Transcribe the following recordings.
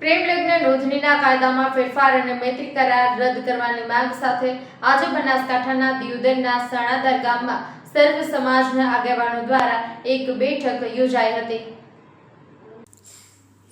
પ્રેમ લગ્ન નોંધણીના કાયદામાં ફેરફાર અને મૈત્રી કરાર રદ કરવાની માંગ સાથે આજે બનાસકાંઠાના દિયોદરના સણાદર ગામમાં સર્વ સમાજના આગેવાનો દ્વારા એક બેઠક યોજાઈ હતી.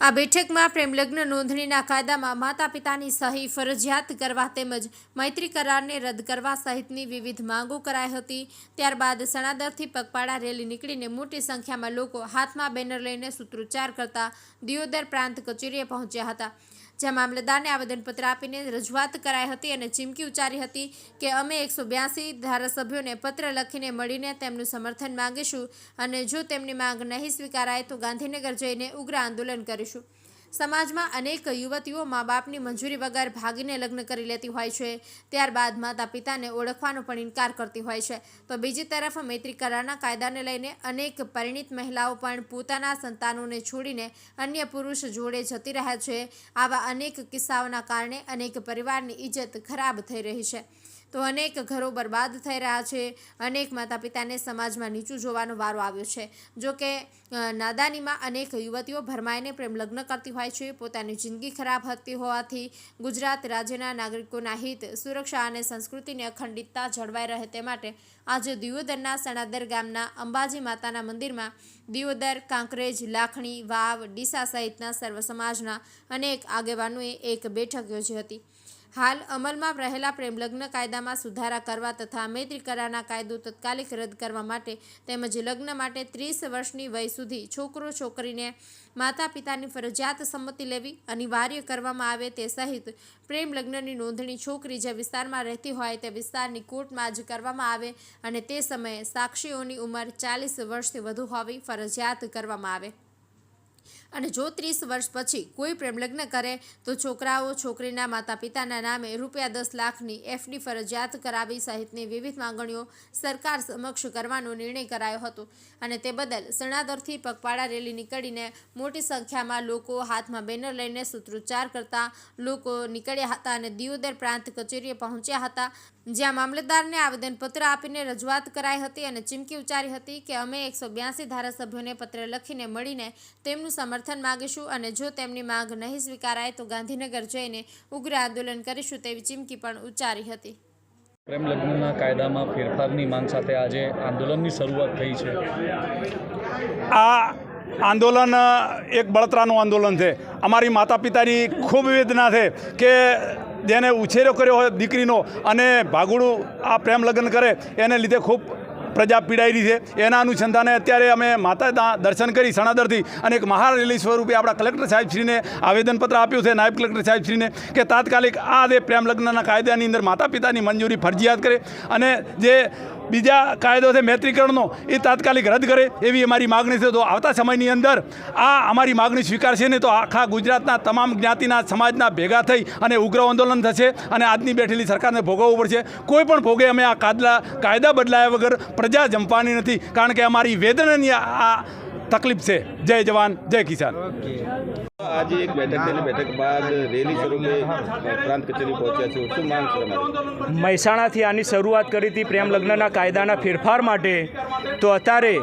આ બેઠકમાં પ્રેમલગ્ન નોંધણીના કાયદામાં માતા પિતાની સહી ફરજિયાત કરવા તેમજ મૈત્રી કરારને રદ કરવા સહિતની વિવિધ માંગો કરાઈ હતી. ત્યારબાદ સણાદરથી પગપાળા રેલી નીકળીને મોટી સંખ્યામાં લોકો હાથમાં બેનર લઈને સૂત્રોચ્ચાર કરતા દિયોદર પ્રાંત કચેરીએ પહોંચ્યા હતા. જ્યાં મામલતદારને આવેદનપત્ર આપીને રજૂઆત કરાઈ હતી અને ચીમકી ઉચ્ચારી હતી કે અમે એકસો બ્યાસી ધારાસભ્યોને પત્ર લખીને મળીને તેમનું સમર્થન માંગીશું અને જો તેમની માંગ નહીં સ્વીકારાય તો ગાંધીનગર જઈને ઉગ્ર આંદોલન કરીશું. સમાજમાં અનેક યુવતીઓ મા બાપની મંજૂરી વગર ભાગીને લગ્ન કરી લેતી હોય છે. ત્યારબાદ માતા પિતાને ઓળખવાનો પણ ઇનકાર કરતી હોય છે. તો બીજી તરફ મૈત્રી કરારના કાયદાને લઈને અનેક પરિણિત મહિલાઓ પણ પોતાના સંતાનોને છોડીને અન્ય પુરુષ જોડે જતી રહ્યા છે. આવા અનેક કિસ્સાઓના કારણે અનેક પરિવારની ઇજ્જત ખરાબ થઈ રહી છે. તો અનેક ઘરો બરબાદ થઈ રહ્યા છે. અનેક માતા પિતાને સમાજમાં નીચું જોવાનો વારો આવ્યો છે. જો કે નાદાનીમાં અનેક યુવતીઓ ભરમાઈને પ્રેમ લગ્ન કરતી હોય છે. પોતાની જિંદગી ખરાબ હતી હોવાથી ગુજરાત રાજ્યના નાગરિકોના હિત, સુરક્ષા અને સંસ્કૃતિની અખંડિતતા જળવાઈ રહે તે માટે આજે દિયોદરના સણાદર ગામના અંબાજી માતાના મંદિરમાં દિયોદર, કાંકરેજ, લાખણી, વાવ, ડીસા સહિતના સર્વ સમાજના અનેક આગેવાનોએ એક બેઠક યોજી હતી. હાલ અમલમાં રહેલા પ્રેમલગ્ન કાયદામાં સુધારા કરવા તથા મૈત્રી કરારના કાયદો તત્કાલિક રદ કરવા માટે તેમજ લગ્ન માટે ત્રીસ વર્ષની વય સુધી છોકરો છોકરીને માતા પિતાની ફરજિયાત સંમતિ લેવી અનિવાર્ય કરવામાં આવે તે સહિત પ્રેમ લગ્નની નોંધણી છોકરી જે વિસ્તારમાં રહેતી હોય તે વિસ્તારની કોર્ટમાં જ કરવામાં આવે અને તે સમયે સાક્ષીઓની ઉંમર ચાલીસ વર્ષથી વધુ હોવી ફરજિયાત કરવામાં આવે. અને જો ત્રીસ વર્ષ પછી કોઈ પ્રેમલગ્ન કરે, તો છોકરાઓ છોકરીના માતા પિતાના નામે રૂપિયા દસ લાખની એફડી ફરજિયાત કરાવી સહિતની વિવિધ માંગણીઓ સરકાર સમક્ષ કરવાનો નિર્ણય કરાયો હતો. અને તે બદલ સણાદરથી પગપાળા રેલી નીકળીને મોટી સંખ્યામાં લોકો હાથમાં બેનર લઈને સૂત્રોચ્ચાર કરતા લોકો નીકળ્યા હતા અને દિયોદર પ્રાંત કચેરીએ પહોંચ્યા હતા, જ્યાં મામલતદારને આવેદનપત્ર આપીને રજૂઆત કરાઈ હતી અને ચીમકી ઉચ્ચારી હતી કે અમે એકસો ધારાસભ્યોને પત્ર લખીને મળીને તેમનું સમર્થન માગીશું અને જો તેમની માંગ નહીં સ્વીકારાય તો ગાંધીનગર જઈને ઉગ્ર આંદોલન કરીશું તેવી ચીમકી પણ ઉચ્ચારી હતી. પ્રેમ લગ્નના કાયદામાં ફેરફારની માંગ સાથે આજે આંદોલનની શરૂઆત થઈ છે. આ આંદોલન એક બળતરાનું આંદોલન છે. અમારી માતા પિતાની ખૂબ વેદના છે કે જેને ઉછેરો કર્યો હોય દીકરીનો અને ભાગુડું આ પ્રેમ લગ્ન કરે એને લીધે ખૂબ પ્રજા પીડાયેલી છે. એના અનુસંધાને અત્યારે અમે માતા દર્શન કરી સણાદરથી અને એક મહારેલી સ્વરૂપે આપણા કલેક્ટર સાહેબશ્રીને આવેદનપત્ર આપ્યું છે. નાયબ કલેક્ટર સાહેબશ્રીને કે તાત્કાલિક આ જે પ્રેમ લગ્નના કાયદાની અંદર માતા પિતાની મંજૂરી ફરજિયાત કરે અને જે બીજા કાયદો છે મૈત્રીકરણનો, એ તાત્કાલિક રદ કરે એવી અમારી માગણી છે. તો આવતા સમયની અંદર આ અમારી માગણી સ્વીકારશે ને તો આખા ગુજરાતના તમામ જ્ઞાતિના સમાજના ભેગા થઈ અને ઉગ્ર આંદોલન થશે અને આજની બેઠેલી સરકારને ભોગવવું પડશે. કોઈ પણ ભોગે અમે આ કાદલા, કાયદા બદલાયા વગર પ્રજા જંપવાની નથી. કારણ કે અમારી વેદનાની આ તકલીફ છે. જય જવાન જય કિસાન. આજે એક બેઠક થયેલી બેઠક બાદ રેલી સ્વરૂપે પ્રાંત કચેરી પહોંચ્યા છે. શું માંગ છે મહેસાણાથી આની શરૂઆત કરી હતી પ્રેમ લગ્નના કાયદાના ફેરફાર માટે. તો અત્યારે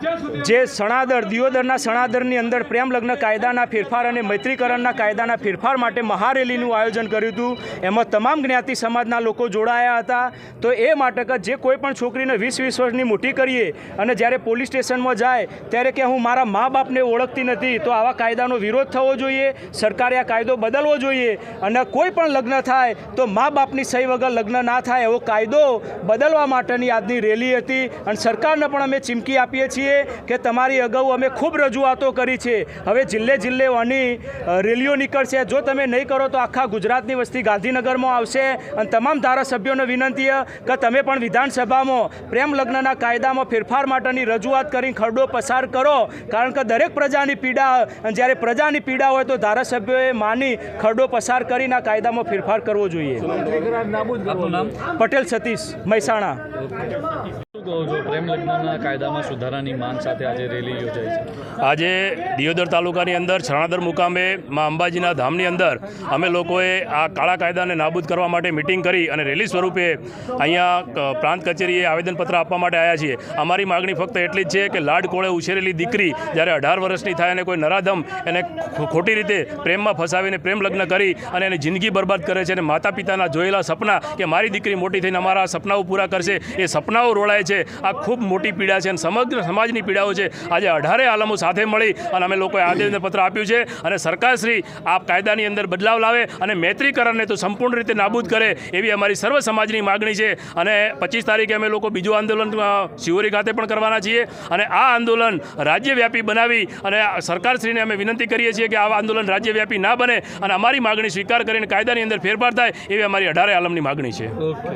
જે સણાદર, દિયોદરના સણાદરની અંદર પ્રેમ લગ્ન કાયદાના ફેરફાર અને મૈત્રીકરણના કાયદાના ફેરફાર માટે મહારેલીનું આયોજન કર્યું હતું. એમાં તમામ જ્ઞાતિ સમાજના લોકો જોડાયા હતા. તો એ માટે જે કોઈ પણ છોકરીને વીસ વીસ વર્ષની મોટી કરીએ અને જ્યારે પોલીસ સ્ટેશનમાં જાય, ત્યારે કે હું મારા મા બાપને ઓળખતી નથી, તો આવા કાયદાનો વિરોધ થવો જોઈએ, સરકારે આ કાયદો બદલવો જોઈએ. અને કોઈ પણ લગ્ન થાય, તો મા બાપની સહી વગર લગ્ન ના થાય એવો કાયદો બદલવા માટેની આજની રેલી હતી. અને સરકારને પણ અમે ચીમકી આપીએ છીએ. કે તમારી અગાઉ અમે ખૂબ રજૂઆતો કરી છે. હવે જિલ્લે જિલ્લે આની રેલીઓ નીકળશે. જો તમે નહીં કરો તો આખા ગુજરાતની વસ્તી ગાંધીનગરમાં આવશે. અને તમામ ધારાસભ્યોને વિનંતી કે તમે પણ વિધાનસભામાં પ્રેમ લગ્નના કાયદામાં ફેરફાર માટેની રજૂઆત કરીને ખરડો પસાર કરો. કારણ કે દરેક પ્રજાની પીડા અને જ્યારે પ્રજાની પીડા હોય તો ધારાસભ્યોએ માની ખરડો પસાર કરીને આ કાયદામાં ફેરફાર કરવો જોઈએ. પટેલ સતીશ મહેસાણા. છો? આજે રેલી છે. દિયોદર તાલુકાની અંદર, છણાદર મુકામે, મા અંબાજીના ધામની અંદર અમે લોકોએ આ કાળા કાયદાને નાબૂદ કરવા માટે મિટિંગ કરી અને રેલી સ્વરૂપે અહીંયા પ્રાંત કચેરીએ આવેદનપત્ર આપવા માટે આવ્યા છીએ. અમારી માગણી ફક્ત એટલી જ છે કે લાડ કોળે ઉછેરેલી દીકરી જ્યારે અઢાર વર્ષની થાય અને કોઈ નરાધમ એને ખોટી રીતે પ્રેમમાં ફસાવીને પ્રેમ લગ્ન કરી અને એની જિંદગી બરબાદ કરે છે અને માતા પિતાના જોયેલા સપના કે મારી દીકરી મોટી થઈને અમારા સપનાઓ પૂરા કરશે, એ સપનાઓ રોળાય છે. આ ખૂબ મોટી પીડા છે અને સમગ્ર સમાજની પીડાઓ છે. આજે અઢારે આલમો સાથે મળી અને અમે લોકોએ આવેદનપત્ર આપ્યું છે અને સરકારશ્રી આ કાયદાની અંદર બદલાવ લાવે અને મૈત્રીકરણને તો સંપૂર્ણ રીતે નાબૂદ કરે એવી અમારી સર્વ સમાજની માગણી છે. અને પચીસ તારીખે અમે લોકો બીજું આંદોલન શિવોરી ખાતે પણ કરવાના છીએ. અને આ આંદોલન રાજ્યવ્યાપી બનાવી અને સરકારશ્રીને અમે વિનંતી કરીએ છીએ કે આ આંદોલન રાજ્યવ્યાપી ના બને અને અમારી માગણી સ્વીકાર કરીને કાયદાની અંદર ફેરફાર થાય એવી અમારી અઢારે આલમની માગણી છે. ઓકે